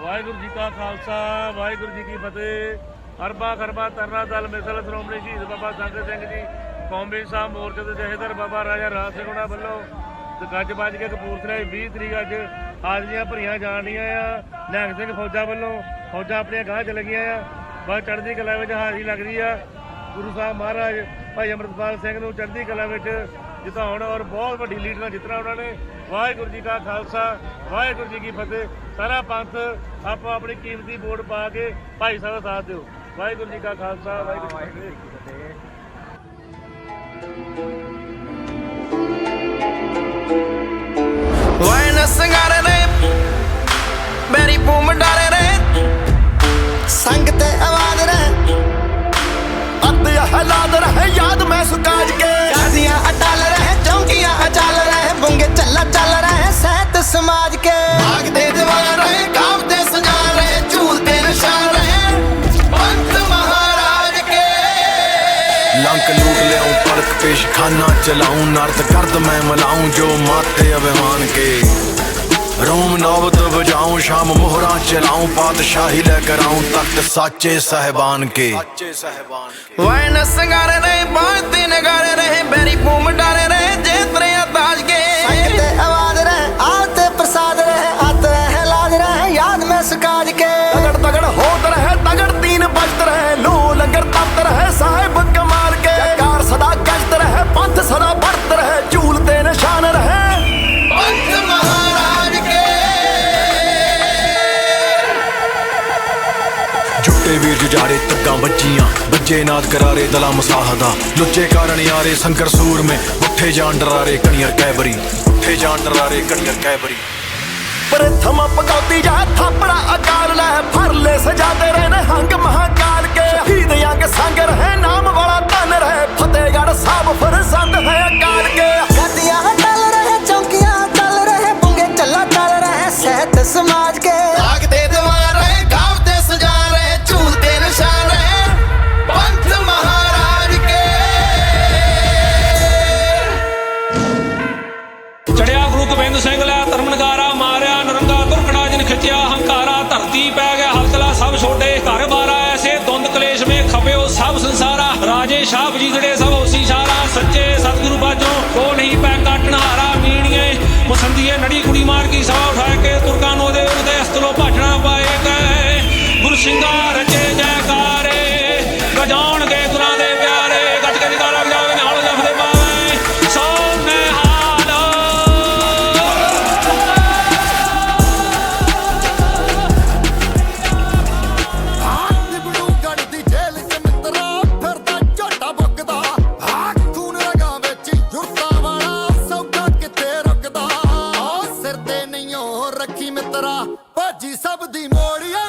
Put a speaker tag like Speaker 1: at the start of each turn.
Speaker 1: ਵਾਹਿਗੁਰੂ ਜੀ ਕਾ ਖਾਲਸਾ, ਵਾਹਿਗੁਰੂ ਜੀ ਕੀ ਫਤਿਹ। ਅਰਬਾ ਖਰਬਾ ਤਰਨਾ ਦਲ ਮਿਸਲ ਸ਼੍ਰੋਮਣੀ ਸ਼ਹੀਦ ਬਾਬਾ ਸੰਗਤ ਸਿੰਘ ਜੀ, ਕੌਮੀ ਸਾਹਿਬ ਮੋਰਚੇ ਦੇ ਜਥੇਦਾਰ ਬਾਬਾ ਰਾਜਾ ਰਾਜ ਸਿੰਘ ਉਹਨਾਂ ਵੱਲੋਂ ਗੱਜ ਵੱਜ ਕੇ ਕਪੂਰਥਲਾ 20 ਤਰੀਕ ਅੱਜ ਹਾਜ਼ਰੀਆਂ ਭਰੀਆਂ ਜਾਣੀਆਂ ਆ। ਨਿਹੰਗ ਸਿੰਘ ਫੌਜਾਂ ਵੱਲੋਂ ਫੌਜਾਂ ਆਪਣੀਆਂ ਗਾਂਹ ਚ ਲੱਗੀਆਂ ਆ। ਬਸ ਚੜ੍ਹਦੀ ਕਲਾ ਵਿੱਚ ਹਾਜ਼ਰੀ ਲੱਗ ਰਹੀ ਆ। ਗੁਰੂ ਸਾਹਿਬ ਮਹਾਰਾਜ ਭਾਈ ਅਮਰਤਪਾਲ ਸਿੰਘ ਨੂੰ ਚੜ੍ਹਦੀ ਕਲਾ ਵਿੱਚ ਜਿਤਾਉਣ ਔਰ ਬਹੁਤ ਵੱਡੀ ਲੀਡ ਨਾਲ ਜਿੱਤਣਾ ਉਹਨਾਂ ਨੇ। ਵਾਹਿਗੁਰੂ ਜੀ ਕਾ ਖਾਲਸਾ, ਵਾਹਿਗੁਰੂ ਜੀ ਕੀ ਫਤਿਹ। ਸਾਰਾ ਪੰਥ ਆਪੋ ਆਪਣੀ ਕੀਮਤੀ ਵੋਟ ਪਾ ਕੇ ਭਾਈ ਸਾਹਿਬ ਦਾ ਸਾਥ ਦਿਓ। ਵਾਹਿਗੁਰੂ ਜੀ ਕਾ ਖਾਲਸਾ, ਵਾਹਿਗੁਰੂ ਜੀ ਕੀ ਫਤਿਹ।
Speaker 2: ਵੈਨ ਸੰਗਾਰੇ ਨੇ ਮੇਰੀ ਬੂਮ ਡਾਰੇ ਨੇ। ਸੰਗ ਤੇ ਆਵਾਜ਼ ਰਹੇ ਅੱਤ ਹਲਾਦ ਰਹੇ ਯਾਦ ਮੈਂ ਸੁਕਾਜ
Speaker 3: ਲਿਆਉਂ ਪਲਕ ਪੇਸ਼ ਖਾਨਾ ਚਲਾਉਂ ਨਰਦ ਕਰਦ ਮੈਂ ਮਲਾਉਂ ਜੋ ਮਾਤੇ ਅਭਿਮਾਨ ਕੇ। ਰੋਮ ਨੌਬਤ ਵਜਾਉਂ, ਸ਼ਾਮ ਮੋਹਰਾਂ ਚਲਾਉਂ, ਪਾਤਸ਼ਾਹੀ ਲੈ ਕਰ ਆਉਂ ਤਖਤ ਸਾਚੇ ਜੁੱਟੇ ਵੀਰ ਜੁਝਾਰੇ ਤੱਕਾਂ ਵੱਜੀਆਂ। ਬੱਜੇ ਨਾਦ ਕਰਾਰੇ ਦਲਾ ਮਸਾਹਦਾ। ਲੁੱਚੇ ਕਾਰਨ ਯਾਰੇ ਸੰਕਰ ਸੂਰ ਮੇ। ਉੱਠੇ ਜਾਣ ਡਰਾਰੇ ਕਣੀਅਰ ਕੈਬਰੀ। ਉੱਠੇ ਜਾਣ ਡਰਾਰੇ ਕਣੀਅਰ ਕੈਬਰੀ।
Speaker 2: ਪ੍ਰਥਮ ਪਕੌਤੀ ਜਾ ਥਾਪੜਾ ਅਕਾਲ ਲੈ। ਫਰਲੇ ਸਜਾਦੇ ਰਹੇ ਨੇ ਹੰਗ ਮਹਾਕਾਲ ਕੇ। ਸ਼ਹੀਦ ਯੰਗ ਸੰਗ ਰਹੇ ਨਾਮ ਵਾਲਾ ਧਨ ਰਹੇ। ਫਤਿਹਗੜ੍ਹ ਸਾਹਿਬ ਫਰਜ਼ੰਦ ਹੈ ਅਕਾਲ ਕੇ। ਗੱਦੀਆਂ ਟਲ ਰਹੇ ਚੌਂਕੀਆਂ ਟਲ ਰਹੇ ਬੁੰਗੇ ਚੱਲਾ ਟਲ ਰਹੇ ਸਹਿਤ ਸਮਾਜ ਕੇ।
Speaker 4: ਕਲੇਸ਼ ਸਭ ਸੰਸਾਰਾ, ਰਾਜੇ ਸ਼ਾਹ ਜੀਦੜੇ ਸਭ ਹੋਸੀ ਸਾਰਾ, ਸੱਚੇ ਸਤਿਗੁਰੂ ਬਾਝੋਂ ਕੋ ਨਹੀਂ ਪੈ ਕਾਟਣ ਹਾਰਾ ਮੀਣੀਏ। ਮੁਸੰਦੀਏ ਨੜੀ ਕੁੜੀ ਮਾਰ ਕੀ ਸਵਾ ਉਠਾ ਕੇ, ਤੁਰਕਾਂ ਨੂੰ ਉਹਦੇ ਉਹਦੇ ਅਸਤਲੋਂ ਭਾਜਣਾ ਪਾਏ ਗਏ ਗੁਰੂ ਸਿੰਘਾਰ ਮਿੱਤਰਾ ਭਾਜੀ ਸਭ ਦੀ ਮੋੜੀਆਂ